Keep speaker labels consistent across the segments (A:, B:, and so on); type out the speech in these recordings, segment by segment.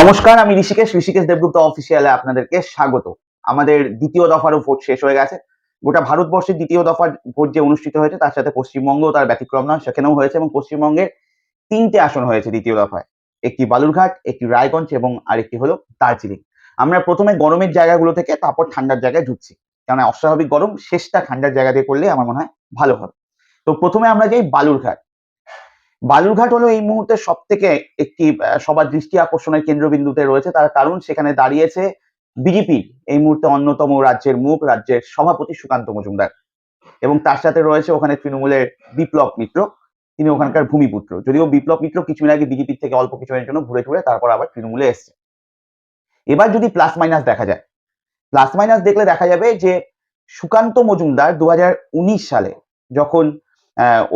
A: নমস্কার, আমি ঋষিকেশ ঋষিকেশ দেবগুপ্ত অফিসিয়ালে আপনাদেরকে স্বাগত। আমাদের দ্বিতীয় দফারও ভোট শেষ হয়ে গেছে। গোটা ভারতবর্ষের দ্বিতীয় দফার ভোট যে অনুষ্ঠিত হয়েছে, তার সাথে পশ্চিমবঙ্গ তার ব্যতিক্রম নয়, সেখানেও হয়েছে এবং পশ্চিমবঙ্গের তিনটে আসন হয়েছে দ্বিতীয় দফায়। একটি বালুরঘাট, একটি রায়গঞ্জ এবং আরেকটি হলো দার্জিলিং। আমরা প্রথমে গরমের জায়গাগুলো থেকে, তারপর ঠান্ডার জায়গায় ঢুকছি। কারণ অস্বাভাবিক গরম, শেষটা ঠান্ডার জায়গা দিয়ে করলে আমার মনে হয় ভালো হবে। তো প্রথমে আমরা যাই বালুরঘাট। বালুরঘাট হলো এই মুহূর্তে সব থেকে একটি সবার দৃষ্টি আকর্ষণের কেন্দ্রবিন্দুতে রয়েছে। তার কারণ সেখানে দাঁড়িয়েছে বিজেপি এই মুহূর্তে অন্যতম রাজ্যের মুখ, রাজ্যের সভাপতি সুকান্ত মজুমদার। এবং তার সাথে রয়েছে ওখানে তৃণমূলের বিপ্লব মিত্র। তিনি ওখানকার ভূমিপুত্র। যদিও বিপ্লব মিত্র কিছুদিন আগে বিজেপির থেকে অল্প কিছুদিনের জন্য ঘুরে ঘুরে তারপর আবার তৃণমূলে এসছে। এবার যদি প্লাস মাইনাস দেখা যায় প্লাস মাইনাস দেখলে দেখা যাবে যে সুকান্ত মজুমদার দু হাজার উনিশ সালে যখন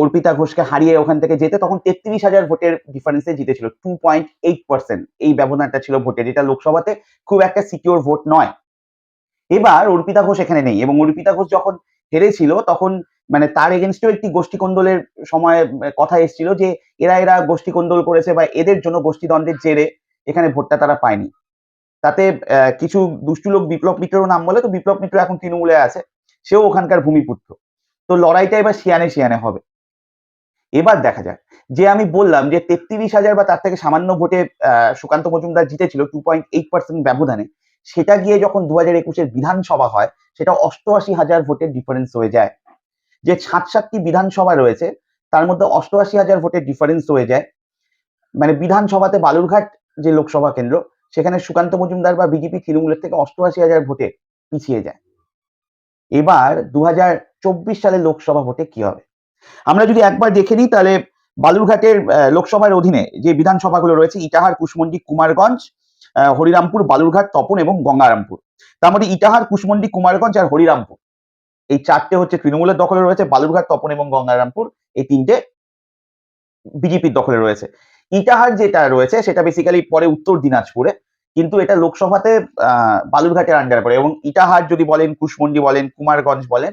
A: অর্পিতা ঘোষকে হারিয়ে ওখান থেকে যেতে তখন তেত্রিশ হাজার ভোটের ডিফারেন্সে জিতেছিল টু পয়েন্ট এইট পার্সেন্ট এই ব্যবধানটা ছিল ভোটে যেটা লোকসভাতে খুব একটা সিকিউর ভোট নয়। এবার অর্পিতা ঘোষ এখানে নেই এবং অর্পিতা ঘোষ যখন হেরেছিল তখন মানে তার এগেনস্টেও একটি গোষ্ঠী কোন্দলের সময় কথা এসেছিল যে এরা এরা গোষ্ঠী কোন্দল করেছে বা এদের জন্য গোষ্ঠীদ্বন্দ্বের জেরে এখানে ভোটটা তারা পায়নি। তাতে কিছু দুষ্টু লোক বিপ্লব মিত্রেরও নাম বলে, তো বিপ্লব মিত্র এখন তৃণমূলে আছে, সেও ওখানকার ভূমিপুত্র। তো লড়াইটা এবার শিয়ানে শিয়ানে হবে। এবার দেখা যাক, যে আমি বললাম যে তেত্রিশ হাজার বা তার থেকে সামান্য ভোটে সুকান্ত মজুমদার জিতেছিল টু পয়েন্ট এইট পার্সেন্ট ব্যবধানে, সেটা গিয়ে যখন দু হাজার একুশের বিধানসভা হয়, সেটা অষ্টআশি হাজার ভোটের ডিফারেন্স হয়ে যায়। যে সাত সাতটি বিধানসভা রয়েছে, তার মধ্যে অষ্টআশি হাজার ভোটের ডিফারেন্স হয়ে যায়। মানে বিধানসভাতে বালুরঘাট যে লোকসভা কেন্দ্র, সেখানে সুকান্ত মজুমদার বা বিজেপি তৃণমূলের থেকে অষ্টআশি হাজার ভোটে পিছিয়ে যায়। এবার দু সালের লোকসভা ভোটে কি হবে? আমরা যদি একবার দেখে নিই, তাহলে বালুরঘাটের লোকসভার অধীনে যে বিধানসভাগুলো রয়েছে, ইটাহার, কুশমন্ডি, কুমারগঞ্জ হরিরামপুর, বালুরঘাট, তপন এবং গঙ্গারামপুর। তার মধ্যে ইটাহার, কুশমন্ডি, কুমারগঞ্জ আর হরিরামপুর। এই চারটে হচ্ছে তৃণমূলের দখলে রয়েছে, বালুরঘাট, তপন এবং গঙ্গারামপুর। এই তিনটে বিজেপির দখলে রয়েছে। ইটাহার যেটা রয়েছে, সেটা বেসিক্যালি পরে উত্তর দিনাজপুরে। কিন্তু এটা লোকসভাতে বালুরঘাটের আন্ডার পড়ে। এবং ইটাহার যদি বলেন, কুশমন্ডি বলেন, কুমারগঞ্জ বলেন,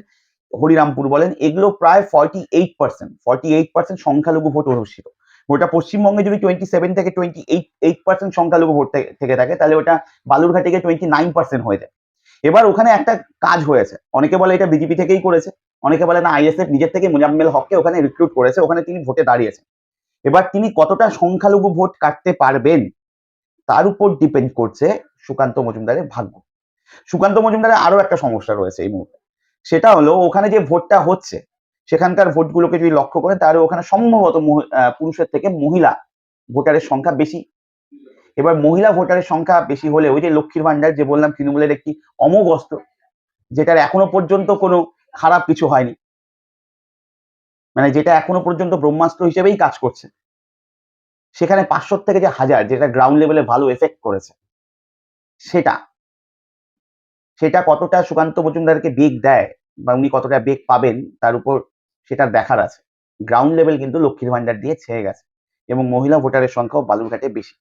A: হরিরামপুর বলেন, এগুলো প্রায় forty eight percent forty eight percent সংখ্যালঘু ভোট অনুষ্ঠিত। ওটা পশ্চিমবঙ্গে যদি টোয়েন্টি সেভেন থেকে টোয়েন্টি এইট এইট পার্সেন্ট সংখ্যালঘু ভোট থেকে থাকে, তাহলে ওটা বালুরঘাটে গিয়ে টোয়েন্টি নাইন পার্সেন্ট হয়ে যায়। এবার ওখানে একটা কাজ হয়েছে। অনেকে বলে এটা বিজেপি থেকেই করেছে। অনেকে বলে না, আইএসএফ নিজের থেকে মোজাম্মেল হককে ওখানে রিক্রুট করেছে, ওখানে তিনি ভোটে দাঁড়িয়েছেন। এবার তিনি কতটা সংখ্যালঘু ভোট কাটতে পারবেন তার উপর ডিপেন্ড করছে সুকান্ত মজুমদারের ভাগ্য। সুকান্ত মজুমদারের আরও একটা সমস্যা রয়েছে এই মুহূর্তে। সেটা হলো ওখানে যে ভোটটা হচ্ছে, সেখানকার ভোটগুলোকে যদি লক্ষ্য করেন, তাহলে ওখানে সম্ভবত পুরুষের থেকে মহিলা ভোটারের সংখ্যা বেশি। এবার মহিলা ভোটারের সংখ্যা বেশি হলে ওই যে লক্ষ্মীর ভান্ডার যে বললাম, তৃণমূলের একটি অমোঘ অস্ত্র, যেটার এখনও পর্যন্ত কোনো খারাপ কিছু হয়নি। মানে যেটা এখনও পর্যন্ত ব্রহ্মাস্ত্র হিসেবেই কাজ করছে। সেখানে পাঁচশো থেকে যে হাজার, যেটা গ্রাউন্ড লেভেলে ভালো এফেক্ট করেছে, সেটা সেটা কতটা সুকান্ত মজুমদারকে বেগ দেয় বা উনি কতটা বেগ পাবেন, তার উপর সেটা দেখার আছে। গ্রাউন্ড লেভেল কিন্তু লক্ষ্মীর ভান্ডার দিয়ে ছেয়ে গেছে এবং মহিলা ভোটারের সংখ্যাও বালুরঘাটে বেশি।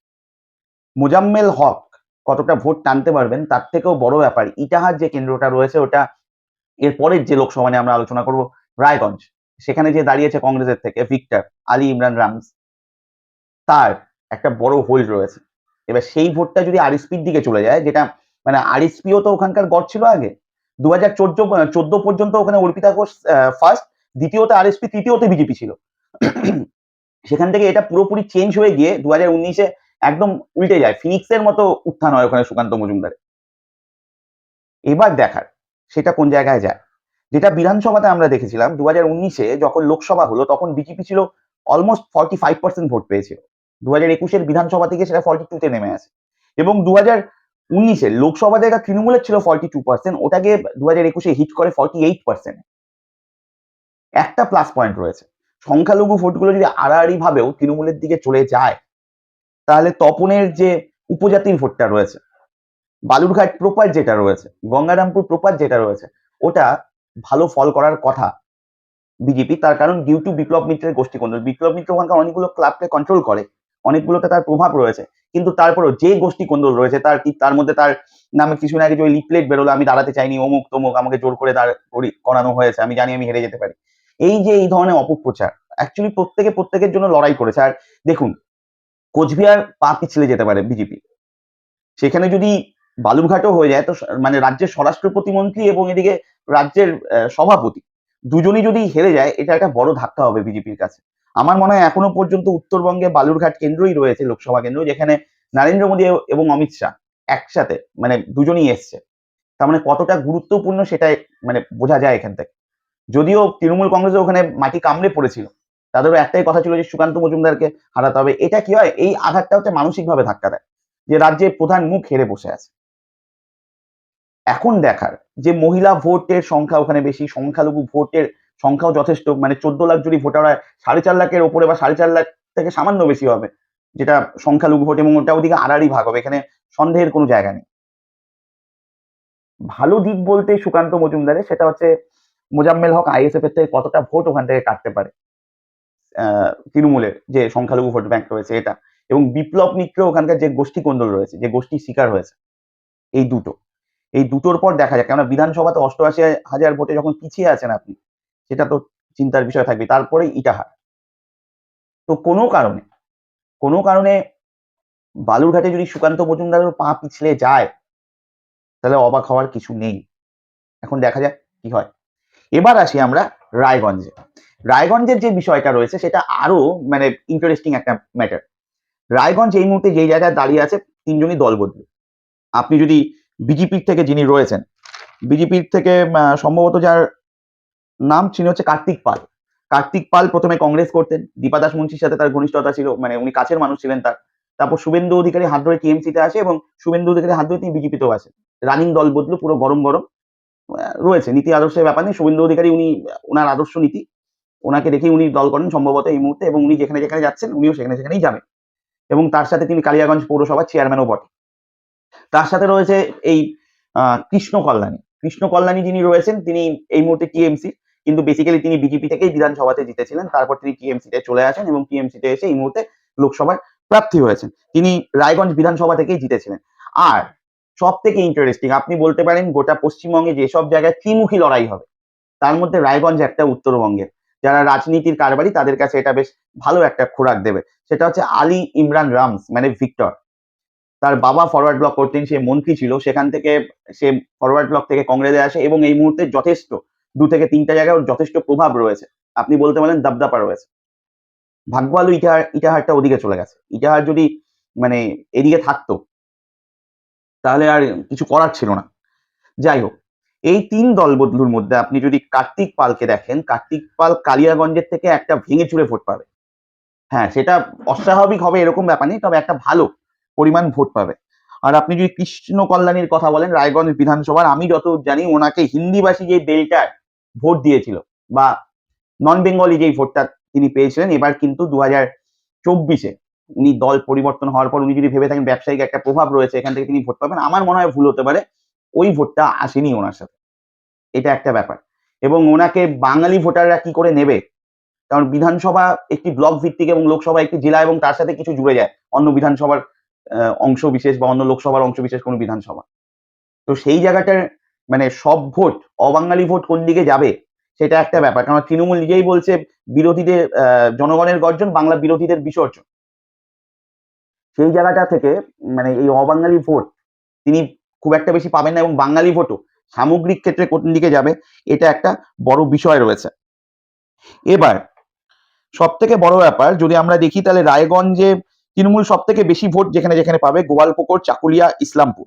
A: মোজাম্মেল হক কতটা ভোট টানতে পারবেন, তার থেকেও বড় ব্যাপার, ইটাহার যে কেন্দ্রটা রয়েছে ওটা, এর পরের যে লোকসভা নিয়ে আমরা আলোচনা করব, রায়গঞ্জ। সেখানে যে দাঁড়িয়েছে কংগ্রেসের থেকে ভিক্টর আলী ইমরান রামস। তার একটা বড় হোল্ড রয়েছে। এবার সেই ভোটটা যদি আরএসপির দিকে চলে যায়, যেটা মানে আরএসপিও তো ওখানকার গড় ছিল আগে দু হাজার চোদ্দ পর্যন্ত ওখানে অর্পিতা ঘোষ ফার্স্ট দ্বিতীয়তে আরএসপি তৃতীয়তে বিজেপি ছিল। সেখান থেকে এটা পুরোপুরি চেঞ্জ হয়ে গিয়ে দু হাজার উনিশে একদম উল্টে যায়। ফিনিক্সের মতো উত্থান হয় ওখানে সুকান্ত মজুমদারের। এবার দেখার, সেটা কোন জায়গায় যায়? যেটা বিধানসভাতে আমরা দেখেছিলাম দু হাজার উনিশে যখন লোকসভা হলো, তখন বিজেপি ছিল almost forty five percent vote পেয়েছিল। দু হাজার একুশের বিধানসভা থেকে সেটা ফর্টি টুতে নেমে আসে। এবং দু হাজার উনিশে লোকসভা জায়গা তৃণমূলের ছিল ফর্টি টু পার্সেন্ট ওটাকে দু হাজার একুশে হিট করে ফর্টি এইট পার্সেন্ট একটা প্লাস পয়েন্ট রয়েছে। সংখ্যালঘু ভোটগুলো যদি আড়াআড়ি ভাবেও তৃণমূলের দিকে চলে যায়, তাহলে তপনের যে উপজাতির ভোটটা রয়েছে, বালুরঘাট প্রপার যেটা রয়েছে, গঙ্গারামপুর প্রপার যেটা রয়েছে, ওটা ভালো ফল করার কথা বিজেপি, তার কারণ ডিউ টু বিপ্লব মিত্রের গোষ্ঠী বিপ্লব মিত্র ওখানকার অনেকগুলো ক্লাবকে কন্ট্রোল করে। অনেকগুলোতে তার প্রভাব রয়েছে। কিন্তু তারপরেও যে গোষ্ঠী কোন্দল রয়েছে, তার তার মধ্যে তার নামে কিছুদিন আগে যে ওই লিফলেট বেরোলো, আমি দাঁড়াতে চাইনি, অমুক তমুক আমাকে জোর করে দাঁড় করি- করানো হয়েছে, আমি জানি আমি হেরে যেতে পারি। এই যে এই ধরনের অপপ্রচার অ্যাকচুয়ালি প্রত্যেকে প্রত্যেকের জন্য লড়াই করেছে। আর দেখুন, কোচবিহার পা পিছলে যেতে পারে বিজেপি সেখানে যদি বালুরঘাটও হয়ে যায়, তো মানে রাজ্যের স্বরাষ্ট্র প্রতিমন্ত্রী এবং এদিকে রাজ্যের সভাপতি, দুজনই যদি হেরে যায়, এটা একটা বড় ধাক্কা হবে বিজেপির কাছে। আমার মনে হয় এখনও পর্যন্ত উত্তরবঙ্গে বালুরঘাট কেন্দ্রই রয়েছে লোকসভা কেন্দ্র, যেখানে নরেন্দ্র মোদী এবং অমিত শাহ একসাথে মানে দুজনই এসছে। তার মানে কতটা গুরুত্বপূর্ণ সেটাই মানে বোঝা যায় এখান থেকে। যদিও তৃণমূল কংগ্রেস ওখানে মাটি কামড়ে পড়েছিল, তাদেরও একটাই কথা ছিল যে সুকান্ত মজুমদারকে হারাতে হবে। এটা কি হয়? এই আঘাতটা হচ্ছে মানসিকভাবে ধাক্কা দেয়, যে রাজ্যের প্রধান মুখ হেরে বসে আছে। এখন দেখার যে মহিলা ভোটের সংখ্যা ওখানে বেশি, সংখ্যালঘু ভোটের সংখ্যাও যথেষ্ট। মানে চোদ্দ লাখ যদি ভোটার হয় সাড়ে চার লাখের ওপরে বা সাড়ে চার লাখ থেকে সামান্য বেশি হবে, যেটা সংখ্যালঘু ভোট এবং ওটা ওদিকে আড়াআড়ি ভাগ হবে, এখানে সন্দেহের কোনো জায়গা নেই। ভালো দিক বলতে সুকান্ত মজুমদারের, সেটা হচ্ছে মোজাম্মেল হক আইএসএফ এর থেকে কতটা ভোট ওখান থেকে কাটতে পারে তৃণমূলের যে সংখ্যালঘু ভোট ব্যাংক রয়েছে এটা। এবং বিপ্লব মিত্র ওখানকার যে গোষ্ঠী কোন্দল রয়েছে, যে গোষ্ঠী শিকার হয়েছে, এই দুটো। এই দুটোর পর দেখা যায় কেননা বিধানসভাতে অষ্টআশি হাজার ভোটে যখন পিছিয়ে আছেন আপনি সেটা তো চিন্তার বিষয় থাকবে। তারপরে ইটাহার। তো কোনো কারণে কোনো কারণে বালুরঘাটে যদি সুকান্ত মজুমদারের পা পিছলে যায়, তাহলে অবাক হওয়ার কিছু নেই। এখন দেখা যাক কি হয়। এবার আসি আমরা রায়গঞ্জে। রায়গঞ্জের যে বিষয়টা রয়েছে, সেটা আরও মানে ইন্টারেস্টিং একটা ম্যাটার রায়গঞ্জ এই মুহূর্তে যেই জায়গায় দাঁড়িয়ে আছে, তিনজনই দল বদলে আপনি যদি বিজেপির থেকে যিনি রয়েছেন, বিজেপির থেকে সম্ভবত যার নাম ছিল হচ্ছে কার্তিক পাল। কার্তিক পাল প্রথমে কংগ্রেস করতেন, দীপা দাস মুন্সির সাথে তার ঘনিষ্ঠতা ছিল মানে উনি কাছের মানুষ ছিলেন তার। তারপর শুভেন্দু অধিকারী হাত ধরে টিএমসিতে আসে এবং শুভেন্দু অধিকারী হাত ধরে তিনি বিজেপিতেও আসেন। রানিং দল বদলু, পুরো গরম গরম। রয়েছে, নীতি আদর্শের ব্যাপার নেই। শুভেন্দু অধিকারী উনি, ওনার আদর্শ নীতি। ওনাকে দেখেই উনি দল করেন সম্ভবত এই মুহূর্তে এবং উনি যেখানে যেখানে যাচ্ছেন, উনিও সেখানে সেখানেই যাবেন। এবং তার সাথে তিনি কালিয়াগঞ্জ পৌরসভার চেয়ারম্যানও বটে। তার সাথে রয়েছে এই কৃষ্ণ কল্যাণী। কৃষ্ণ কল্যাণী যিনি রয়েছেন, তিনি এই মুহূর্তে টিএমসি কিন্তু বেসিক্যালি তিনি বিজেপি থেকেই বিধানসভাতে জিতেছিলেন, তারপর তিনি টিএমসিতে চলে আসেন এবং টিএমসিতে এসে এই মুহূর্তে লোকসভার প্রার্থী হয়েছেন। তিনি রায়গঞ্জ বিধানসভা থেকেই জিতেছিলেন। আর সব থেকে ইন্টারেস্টিং আপনি বলতে পারেন গোটা পশ্চিমবঙ্গে যেসব জায়গায় ত্রিমুখী লড়াই হবে, তার মধ্যে রায়গঞ্জ একটা, উত্তরবঙ্গের। যারা রাজনীতির কারবারি, তাদের কাছে এটা বেশ ভালো একটা খোরাক দেবে। সেটা হচ্ছে আলী ইমরান রামস মানে ভিক্টর। তার বাবা ফরওয়ার্ড ব্লক করতেন, সে মন্ত্রী ছিল, সেখান থেকে সে ফরওয়ার্ড ব্লক থেকে কংগ্রেসে আসে এবং এই মুহূর্তে যথেষ্ট দু থেকে তিনটা জায়গায় ওর যথেষ্ট প্রভাব রয়েছে। আপনি বলতে পারেন দাবদাপা রয়েছে। ভাগ্য ভালো ইটাহার ইটাহারটা ওদিকে চলে গেছে। ইটাহার যদি মানে এদিকে থাকতো, তাহলে আর কিছু করার ছিল না। যাই হোক, এই তিন দল বদলুর মধ্যে আপনি যদি কার্তিক পালকে দেখেন, কার্তিক পাল কালিয়াগঞ্জের থেকে একটা ভেঙে চুরে ভোট পাবে। হ্যাঁ সেটা অস্বাভাবিক হবে এরকম ব্যাপার নেই, তবে একটা ভালো পরিমাণ ভোট পাবে। আর আপনি যদি কৃষ্ণ কল্যাণীর কথা বলেন, রায়গঞ্জ বিধানসভার, আমি যত জানি ওনাকে হিন্দিভাষী যে বেলটার ভোট দিয়েছিল বা নন বেঙ্গলি যেই ভোটটা তিনি পেয়েছিলেন, এবার কিন্তু দু হাজার চব্বিশে উনি দল পরিবর্তন হওয়ার পর উনি যদি ভেবে থাকেন ব্যবসায়িক একটা প্রভাব রয়েছে, এখান থেকে তিনি ভোট পাবেন, আমার মনে হয় ভুল হতে পারে, ওই ভোটটা আসেনি ওনার সাথে। এটা একটা ব্যাপার। এবং ওনাকে বাঙালি ভোটাররা কি করে নেবে? কারণ বিধানসভা একটি ব্লক ভিত্তিক এবং লোকসভা একটি জেলা এবং তার সাথে কিছু জুড়ে যায়, অন্য বিধানসভার অংশ বিশেষ বা অন্য লোকসভার অংশ বিশেষ কোনো বিধানসভা। তো সেই জায়গাটার মানে সব ভোট, অবাঙালি ভোট কোন দিকে যাবে? সেটা একটা ব্যাপার। কারণ তৃণমূল নিজেই বলছে বিরোধীদের জনগণের গর্জন, বাংলা বিরোধীদের বিসর্জন। সেই জায়গাটা থেকে মানে এই অবাঙালি ভোট, তিনি খুব একটা বেশি পাবেন না এবং বাঙালি ভোটও সামগ্রিক ক্ষেত্রে কোন দিকে যাবে, এটা একটা বড় বিষয় রয়েছে। এবার সব থেকে বড় ব্যাপার, যদি আমরা দেখি তাহলে রায়গঞ্জে তৃণমূল সব থেকে বেশি ভোট যেখানে যেখানে পাবে, গোয়ালপুকুর, চাকুলিয়া, ইসলামপুর।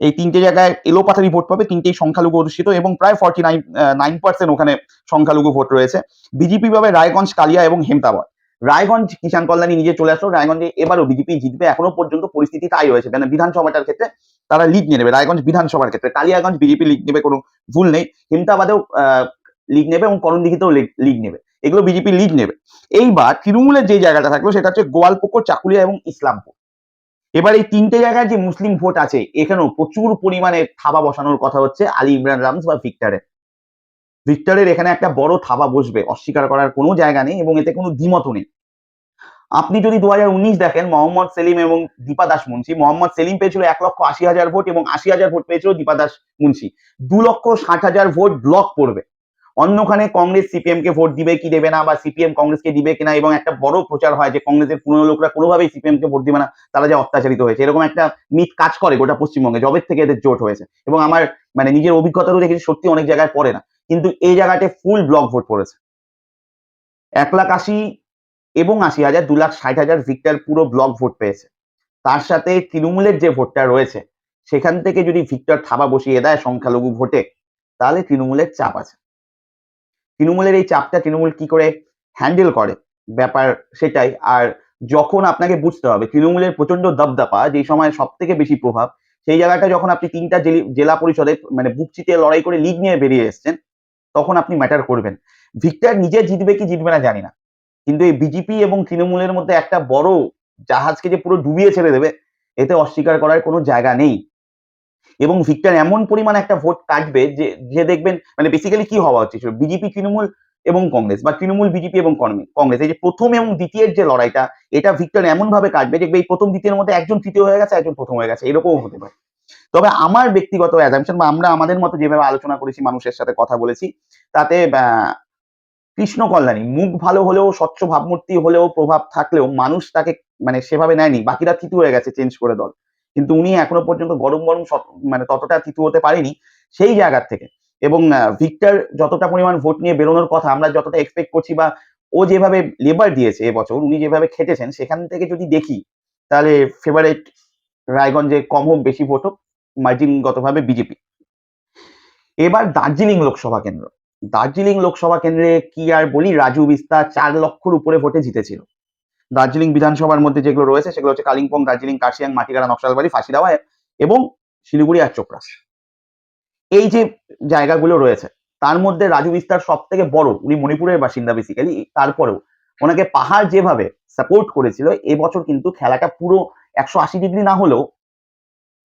A: এই তিনটে জায়গায় এলোপাথারি ভোট পাবে, তিনটেই সংখ্যালঘু অধ্যুষিত এবং প্রায় ফর্টি নাইন নাইন পার্সেন্ট ওখানে সংখ্যালঘু ভোট রয়েছে। বিজেপি পাবে রায়গঞ্জ, কালিয়া এবং হেমতাবাদ। রায়গঞ্জ, কিষাণ কল্যাণী নিজে চলে আসলো, রায়গঞ্জে এবারও বিজেপি জিতবে এখনও পর্যন্ত পরিস্থিতি তাই রয়েছে। কেন বিধানসভাটার ক্ষেত্রে তারা লিড নিয়ে নেবে, রায়গঞ্জ বিধানসভার ক্ষেত্রে। কালিয়াগঞ্জ বিজেপি লিড নেবে, কোনো ভুল নেই। হেমতাবাদেও লিড নেবে এবং করণ করণদিঘিতেও লিড নেবে। এগুলো বিজেপি লিড নেবে। এইবার তৃণমূলের যে জায়গাটা থাকল, সেটা হচ্ছে গোয়ালপুকুর চাকুলিয়া এবং ইসলামপুর। এবার এই তিনটে জায়গায় যে মুসলিম ভোট আছে, এখানেও প্রচুর পরিমাণে থাবা বসানোর কথা হচ্ছে, আলী ইমরান রামস বা ভিক্টরের ভিক্টরের এখানে একটা বড় থাবা বসবে, অস্বীকার করার কোনো জায়গা নেই এবং এতে কোনো দ্বিমত নেই। আপনি যদি দু হাজার উনিশ দেখেন, মোহাম্মদ সেলিম এবং দীপা দাস মুন্সি মোহাম্মদ সেলিম পেয়েছিল এক লক্ষ আশি হাজার ভোট এবং আশি হাজার ভোট পেয়েছিল দীপা দাস মুন্সি দু লক্ষ ষাট হাজার ভোট ব্লক পড়বে। অন্যখানে কংগ্রেস সিপিএম কে ভোট দিবে কি দেবে না বা সিপিএম কংগ্রেসকে দিবে কিনা এবং একটা বড় প্রচার হয় যে কংগ্রেসের পুরনো লোকরা কোনোভাবেই সিপিএম কে ভোট দিবে না, তারা যে অত্যাচারিত হয়েছে। এরকম একটা মিথ কাজ করে গোটা পশ্চিমবঙ্গে, জবের থেকে এদের জোট হয়েছে। এবং আমার মানে নিজের অভিজ্ঞতাও দেখেছি সত্যি অনেক জায়গায় পড়ে না। কিন্তু এই জায়গাতে ফুল ব্লক ভোট পড়েছে। এক লাখ আশি এবং আশি হাজার, দু লাখ ষাট হাজার ভিক্টর পুরো ব্লক ভোট পেয়েছে। তার সাথে তৃণমূলের যে ভোটটা রয়েছে, সেখান থেকে যদি ভিক্টর থাবা বসিয়ে দেয় সংখ্যালঘু ভোটে তাহলে তৃণমূলের চাপ আছে। তৃণমূলের এই চাপটা তৃণমূল কি করে হ্যান্ডেল করে? ব্যাপার সেটাই। আর যখন আপনাকে বুঝতে হবে, তৃণমূলের প্রচণ্ড দপদপা, যেই সময় সব থেকে বেশি প্রভাব, সেই জায়গাটা যখন আপনি তিনটা জেলি- পরিষদে মানে বুক লড়াই করে লিগ নিয়ে বেরিয়ে এসছেন, তখন আপনি ম্যাটার করবেন। ভিক্টর নিজে জিতবে কি জিতবে না জানি না। কিন্তু এই বিজেপি এবং তৃণমূলের মধ্যে একটা বড় জাহাজকে যে পুরো ডুবিয়ে ছেড়ে দেবে, এতে অস্বীকার করার কোনো জায়গা নেই। এবং ভিক্টর এমন পরিমাণে একটা ভোট কাটবে যে যে দেখবেন মানে বেসিক্যালি কি হওয়া হচ্ছে বিজেপি তৃণমূল এবং কংগ্রেস বা তৃণমূল বিজেপি এবং কংগ্রেস। এই যে প্রথম এবং দ্বিতীয়ের যে লড়াইটা, এটা ভিক্টর এমন ভাবে কাটবে দেখবে এই প্রথম, দ্বিতীয়ের মধ্যে একজন তৃতীয় হয়ে গেছে, একজন প্রথম হয়ে গেছে। এরকমও হতে পারে। তবে আমার ব্যক্তিগত অ্যাজামশন বা আমরা আমাদের মতো যেভাবে আলোচনা করেছি, মানুষের সাথে কথা বলেছি, তাতে কৃষ্ণ কল্যাণী, মুখ ভালো হলেও, স্বচ্ছ ভাবমূর্তি হলেও, প্রভাব থাকলেও মানুষ তাকে মানে সেভাবে নেয়নি। বাকিরা থিতু হয়ে গেছে চেঞ্জ করে দল। কিন্তু উনি এখনও পর্যন্ত গরম গরম মানে ততটা থিতু হতে পারেনি সেই জায়গার থেকে। এবং ভিক্টর যতটা পরিমাণ ভোট নিয়ে বেরোনোর কথা আমরা যতটা এক্সপেক্ট করছি বা ও যেভাবে লেবার দিয়েছে এবছর, উনি যেভাবে খেটেছেন, সেখান থেকে যদি দেখি, তাহলে ফেভারেট রায়গঞ্জে কম হোক, বেশি ভোট হোক, মার্জিনগতভাবে বিজেপি এবার দার্জিলিং লোকসভা কেন্দ্র। দার্জিলিং লোকসভা কেন্দ্রে কি আর বলি, রাজু বিস্তার চার লক্ষর উপরে ভোটে জিতেছিল। দার্জিলিং বিধানসভার মধ্যে যেগুলো রয়েছে, সেগুলো হচ্ছে কালিম্পং, দার্জিলিং, কার্শিয়াং, মাটিগাড়া, নকশালবাড়ি, ফাঁসিদাওয়া এবং শিলিগুড়ি আর চোপড়া। এই যে জায়গাগুলো রয়েছে, তার মধ্যে রাজু বিস্তার সব থেকে বড়, উনি মণিপুরের বাসিন্দা বেসিক্যালি তারপরেও ওনাকে পাহাড় যেভাবে সাপোর্ট করেছিল, এবছর কিন্তু খেলাটা পুরো একশো আশি ডিগ্রি না হলেও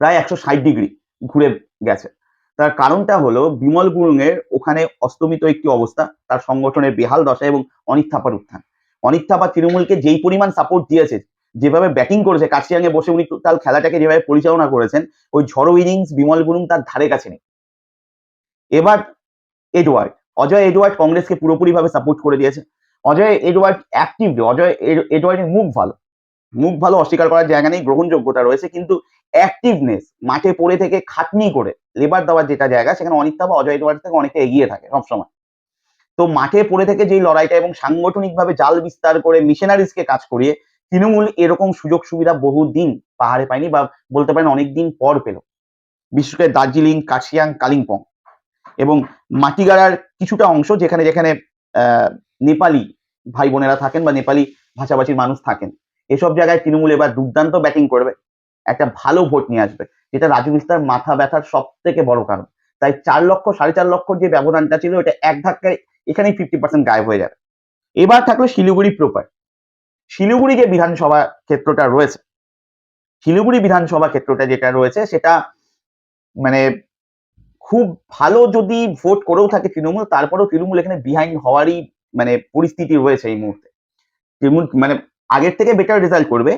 A: প্রায় একশো ষাট ডিগ্রি ঘুরে গেছে। তার কারণটা হলো বিমল গুরুং এর ওখানে অস্তমিত একটি অবস্থা, তার সংগঠনের বেহাল দশা এবং অনিক থাপার উত্থান। অনিক থাপা তৃণমূলকে যেই পরিমাণ সাপোর্ট দিয়েছে, যেভাবে ব্যাটিং করেছে কার্শিয়াংয়ে বসে উনি তার খেলাটাকে যেভাবে পরিচালনা করেছেন, ওই ঝড়ো ইনিংস বিমল গুরুং তার ধারে কাছে নেই। এবার এডওয়ার্ড, অজয় এডওয়ার্ড কংগ্রেসকে পুরোপুরিভাবে সাপোর্ট করে দিয়েছে। Ajay Edward active Ajay Ed- এডওয়ার্ডের মুখ ভালো। মুখ ভালো অস্বীকার করার জায়গা নেই, গ্রহণযোগ্যতা রয়েছে, কিন্তু অ্যাক্টিভনেস মাঠে পড়ে থেকে খাটনি করে, লেবার দেওয়ার যেটা জায়গা, সেখানে অনিতা বা অজয় এডওয়ার্ড থেকে অনেকটা এগিয়ে থাকে সবসময়। তো মাঠে পড়ে থেকে যেই লড়াইটা এবং সাংগঠনিকভাবে জাল বিস্তার করে মিশনারিজকে কাজ করিয়ে তৃণমূল এরকম সুযোগ সুবিধা বহুদিন পাহাড়ে পায়নি বা বলতে পারেন অনেক দিন পর পেল। বিশেষ করে দার্জিলিং কাশিয়াং কালিম্পং এবং মাটিগাড়ার কিছুটা অংশ যেখানে যেখানে নেপালি ভাই বোনেরা থাকেন বা নেপালি ভাষাভাষীর মানুষ থাকেন, এসব জায়গায় তৃণমূল এবার দুর্দান্ত ব্যাটিং করবে। একটা ভালো ভোট নিয়ে আসবে, যেটা রাজু বিস্তার মাথা ব্যথার সব থেকে বড় কারণ। তাই চার লক্ষ, সাড়ে চার লক্ষ যে ব্যবধানটা ছিল, এটা এক ধাক্কায় এখানেই ফিফটি পার্সেন্ট গায়েব হয়ে যাবে। এবার থাকল শিলিগুড়ি প্রপার শিলিগুড়ি যে বিধানসভা ক্ষেত্রটা রয়েছে, শিলিগুড়ি বিধানসভা ক্ষেত্রটা যেটা রয়েছে, সেটা মানে খুব ভালো যদি ভোট করেও থাকে তৃণমূল, তারপরেও তৃণমূল এখানে বিহাইন্ড হওয়ারই মানে পরিস্থিতি রয়েছে এই মুহূর্তে। তৃণমূল মানে আগের থেকে বেটার রেজাল্ট করবে,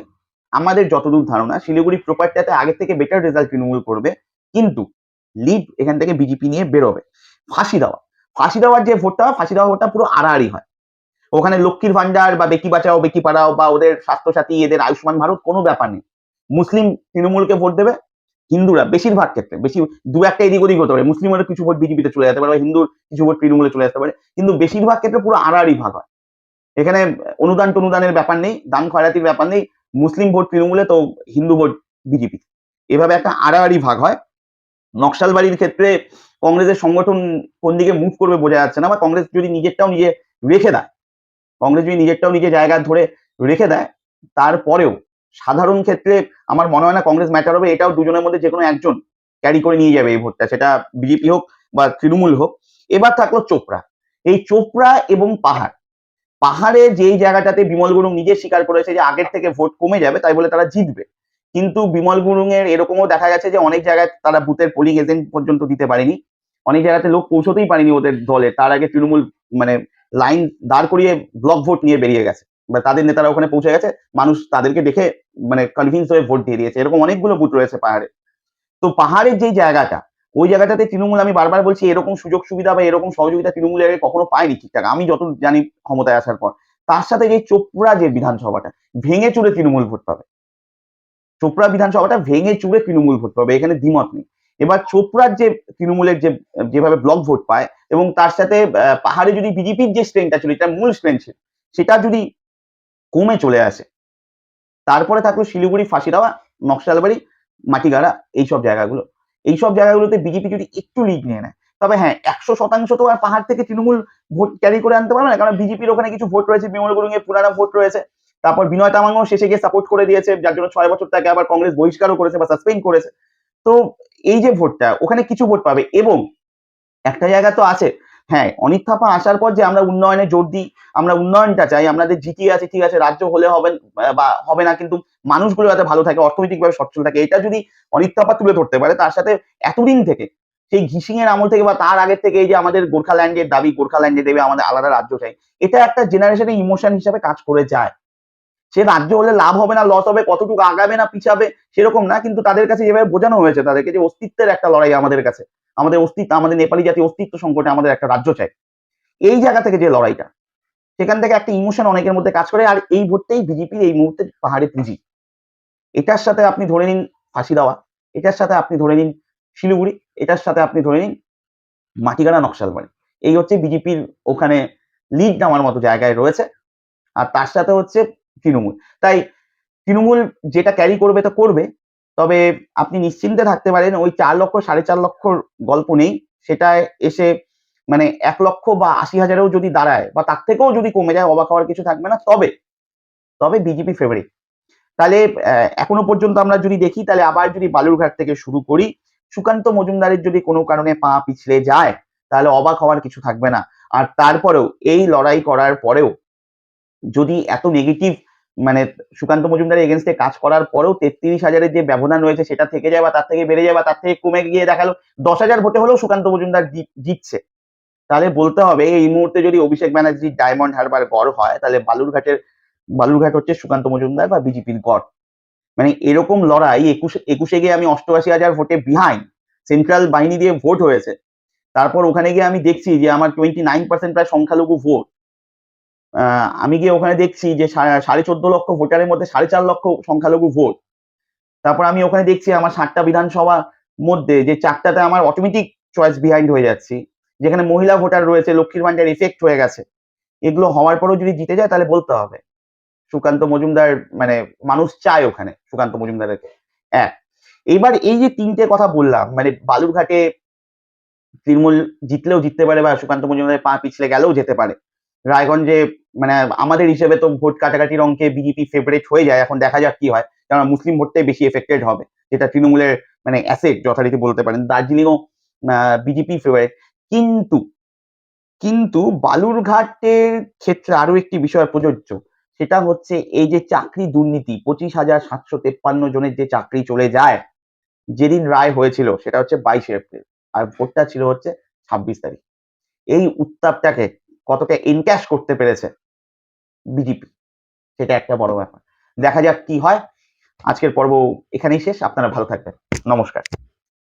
A: আমাদের যতদূর ধারণা, শিলিগুড়ি প্রপারটাতে আগের থেকে বেটার রেজাল্ট তৃণমূল করবে, কিন্তু লিড এখান থেকে বিজেপি নিয়ে বেরোবে, ফাঁসি দেওয়া। ফাঁসি দেওয়ার যে ভোটটা হয়, ফাঁসি দেওয়া ভোটটা পুরো আড়াআড়ি হয়। ওখানে লক্ষ্মীর ভান্ডার বা বেকি বাঁচাও বেটি পাড়াও বা ওদের স্বাস্থ্যসাথী এদের আয়ুষ্মান ভারত কোনো ব্যাপার নেই। মুসলিম তৃণমূলকে ভোট দেবে হিন্দুরা বেশিরভাগ ক্ষেত্রে বেশি দু একটা এদিক ওদিক হতে পারে মুসলিমের কিছু ভোট বিজেপিতে চলে যেতে পারে বা হিন্দুর কিছু ভোট তৃণমূলে চলে যেতে পারে কিন্তু বেশিরভাগ ক্ষেত্রে পুরো আড়াআড়ি ভাগ হয়। এখানে অনুদান টনুদানের ব্যাপার নেই দান খয়রাতির ব্যাপার নেই মুসলিম ভোট তৃণমূলে তো হিন্দু ভোট বিজেপি এভাবে একটা আড়াআড়ি ভাগ হয় নকশালবাড়ির ক্ষেত্রে কংগ্রেসের সংগঠন কোন দিকে মুভ করবে বোঝা যাচ্ছে না বা কংগ্রেস যদি নিজেরটাও নিজে রেখে দেয়, কংগ্রেস যদি নিজেরটাও নিজে জায়গা ধরে রেখে দেয়, তারপরেও সাধারণ ক্ষেত্রে আমার মনে হয় না কংগ্রেস ম্যাটার হবে, এটাও দুজনের মধ্যে যে কোনো একজন ক্যারি করে নিয়ে যাবে এই ভোটটা, সেটা বিজেপি হোক বা তৃণমূল হোক। এবার থাকল চোপড়া। এই চোপড়া এবং পাহাড়। পাহাড়ে যেই জায়গাটাতে বিমল গুরুং নিজে স্বীকার করেছে যে আগের থেকে ভোট কমে যাবে, তাই বলে তারা জিতবে। কিন্তু বিমল গুরুং এর এরকমও দেখা গেছে যে অনেক জায়গায় তারা বুথের পোলিং এজেন্ট পর্যন্ত দিতে পারেনি। অনেক জায়গাতে লোক পৌঁছতেই পারেনি ওদের দলে। তার আগে তৃণমূল মানে লাইন দাঁড় করিয়ে ব্লক ভোট নিয়ে বেরিয়ে গেছে। বা তাদের নেতারা ওখানে পৌঁছে গেছে, মানুষ তাদেরকে দেখে মানে কনভিন্স হয়ে ভোট দিয়ে দিয়েছে। এরকম অনেকগুলো বুথ রয়েছে পাহাড়ে। তো পাহাড়ের যেই জায়গাটা, ওই জায়গাটাতে তৃণমূল, আমি বারবার বলছি, এরকম সুযোগ সুবিধা বা এরকম সহযোগিতা তৃণমূল আগে কখনো পায়নি ঠিকঠাক। আমি যত জানি ক্ষমতায় আসার পর। তার সাথে যে চোপড়া যে বিধানসভাটা, ভেঙে চুরে তৃণমূল ভোট পাবে। চোপড়া বিধানসভাটা ভেঙে চুড়ে তৃণমূল ভোট পাবে, এখানে দ্বিমত নেই। এবার চোপড়ার যে তৃণমূলের যে, যেভাবে ব্লক ভোট পায় এবং তার সাথে পাহাড়ে যদি বিজেপির যে স্ট্রেংটা ছিল এটা মূল স্ট্রেংথ ছিল সেটা যদি কমে চলে আসে, তারপরে থাকল শিলিগুড়ি ফাঁসিদাওয়া নকশালবাড়ি, মাটিগাড়া, এইসব জায়গাগুলো। এইসব জায়গাগুলোতে বিজেপি যদি একটু লিড নিয়ে নেয়, তবে হ্যাঁ একশো শতাংশ তো আর পাহাড় থেকে তৃণমূল ভোট ক্যারি করে আনতে পারবে না, কারণ বিজেপির ওখানে কিছু ভোট রয়েছে বিমল গুরুং এর পুরানো ভোট রয়েছে। তারপর বিনয় তামাংও শেষে গিয়ে সাপোর্ট করে দিয়েছে, যার জন্য ছয় বছর তাকে আবার কংগ্রেস বহিষ্কারও করেছে বা সাসপেন্ড করেছে। তো এই যে ভোটটা ওখানে কিছু ভোট পাবে এবং একটা জায়গা তো আছে। হ্যাঁ অনিক থাপা আসার পর যে আমরা উন্নয়নে জোর দিই, আমরা উন্নয়নটা চাই আমাদের জিটিএ আছে, ঠিক আছে, রাজ্য হলে হবে বা হবে না, কিন্তু মানুষগুলো যাতে ভালো থাকে, অর্থনৈতিকভাবে সচ্ছল থাকে, এটা যদি অনিক থাপা তুলে ধরতে পারে, তার সাথে এতদিন থেকে সেই ঘিসিং এর আমল থেকে বা তার আগের থেকে এই যে আমাদের গোর্খাল্যান্ডের দাবি, গোর্খাল্যান্ডে দেবে আমাদের আলাদা রাজ্য চাই, এটা একটা জেনারেশনের ইমোশন হিসাবে কাজ করে যায়। সে রাজ্য হলে লাভ হবে না লস হবে, কতটুকু আগাবে না, পিছাবে, সেরকম না, কিন্তু তাদের কাছে যেভাবে বোঝানো হয়েছে তাদেরকে যে অস্তিত্বের একটা লড়াই আমাদের কাছে, আমাদের অস্তিত্ব, আমাদের নেপালি জাতি অস্তিত্ব সংকটে আমাদের একটা রাজ্য চাই। এই জায়গা থেকে যে লড়াইটা, সেখান থেকে একটা ইমোশন অনেকের মধ্যে কাজ করে, আর এই ভোটটাই বিজেপির এই মুহূর্তে পাহাড়ে পুঁজি এটার সাথে আপনি ধরে নিন ফাঁসি দেওয়া, এটার সাথে আপনি ধরে নিন শিলিগুড়ি, এটার সাথে আপনি ধরে নিন মাটিগাড়া নকশালবাড়ি। এই হচ্ছে বিজেপির ওখানে লিড নেওয়ার মতো জায়গায় রয়েছে। আর তার সাথে হচ্ছে তৃণমূল। তাই তৃণমূল যেটা ক্যারি করবে তো করবে, তবে আপনি নিশ্চিন্তে থাকতে পারেন, ওই চার লক্ষ, সাড়ে চার লক্ষর গল্প নেই। সেটা এসে মানে এক লক্ষ বা আশি হাজারেও যদি দাঁড়ায় বা তার থেকেও যদি কমে যায়, অবাক হওয়ার কিছু থাকবে না। তবে তবে বিজেপি ফেভারিট তাহলে এখনও পর্যন্ত আমরা যদি দেখি, তাহলে আবার যদি বালুরঘাট থেকে শুরু করি, সুকান্ত মজুমদারের যদি কোনো কারণে পা পিছলে যায়, তাহলে অবাক হওয়ার কিছু থাকবে না। আর তারপরেও, এই লড়াই করার পরেও যদি এত নেগেটিভ মানে সুকান্ত মজুমদারের এগেনস্টে কাজ করার পরেও তেত্রিশ হাজারের যে ব্যবধান রয়েছে সেটা থেকে যায় বা তার থেকে বেড়ে যায় বা তার থেকে কমে গিয়ে দেখাল, দশ হাজার ভোটে হলেও সুকান্ত মজুমদার জিতছে। তাহলে বলতে হবে, এই মুহূর্তে যদি অভিষেক ব্যানার্জির ডায়মন্ড হারবার গড় হয়, তাহলে বালুরঘাটের, বালুরঘাট হচ্ছে সুকান্ত মজুমদার বা বিজেপির গড়। মানে এরকম লড়াই, একুশে একুশে গিয়ে আমি অষ্টআশি হাজার ভোটে বিহাইন্ড সেন্ট্রাল বাহিনী দিয়ে ভোট হয়েছে। তারপর ওখানে গিয়ে আমি দেখছি যে আমার টোয়েন্টি নাইন পার্সেন্ট প্রায় সংখ্যালঘু ভোট। আমি গিয়ে ওখানে দেখছি যে সাড়ে চোদ্দ লক্ষ ভোটারের মধ্যে সাড়ে চার লক্ষ সংখ্যালঘু ভোট। তারপর আমি ওখানে দেখছি আমার সাতটা বিধানসভার মধ্যে যে চারটাতে আমার অটোমেটিক চয়েস বিহাইন্ড হয়ে যাচ্ছি। যেখানে মহিলা ভোটার রয়েছে, লক্ষ্মীর ভান্ডার এফেক্ট হয়ে গেছে। এগুলো হওয়ার পরেও যদি জিতে যায়, তাহলে বলতে হবে। সুকান্ত মজুমদার মানে মানুষ চায় ওখানে, সুকান্ত মজুমদারকে। এক এইবার এই যে তিনটে কথা বললাম মানে বালুরঘাটে তৃণমূল জিতলেও জিততে পারে বা সুকান্ত মজুমদারের পা পিছলে গেলেও যেতে পারে। রায়গঞ্জে মানে আমাদের হিসেবে তো ভোট কাটাকাটির অঙ্কে বিজেপি ফেভারেট হয়ে যায়, এখন দেখা যাক কি হয়। কারণ মুসলিম ভোটটাই বেশি এফেক্টেড হবে, যেটা তৃণমূলের মানে অ্যাসেট যথারীতি বলতে পারেন। দার্জিলিংও বিজেপি ফেভারিট কিন্তু কিন্তু বালুরঘাটের ক্ষেত্রে আরও একটি বিষয় প্রযোজ্য। সেটা হচ্ছে এই যে চাকরি দুর্নীতি, পঁচিশ হাজার সাতশো তেপ্পান্ন জনের যে চাকরি চলে যায়, যেদিন রায় হয়েছিল, সেটা হচ্ছে বাইশে এপ্রিল। আর ভোটটা ছিল হচ্ছে ছাব্বিশ তারিখ। এই উত্তাপটাকে কতটা এনক্যাশ করতে পেরেছে বিজেপি সেটা একটা বড় ব্যাপার। দেখা যাক কি হয়। আজকের পর্ব এখানেই শেষ। আপনারা ভালো থাকবেন। নমস্কার।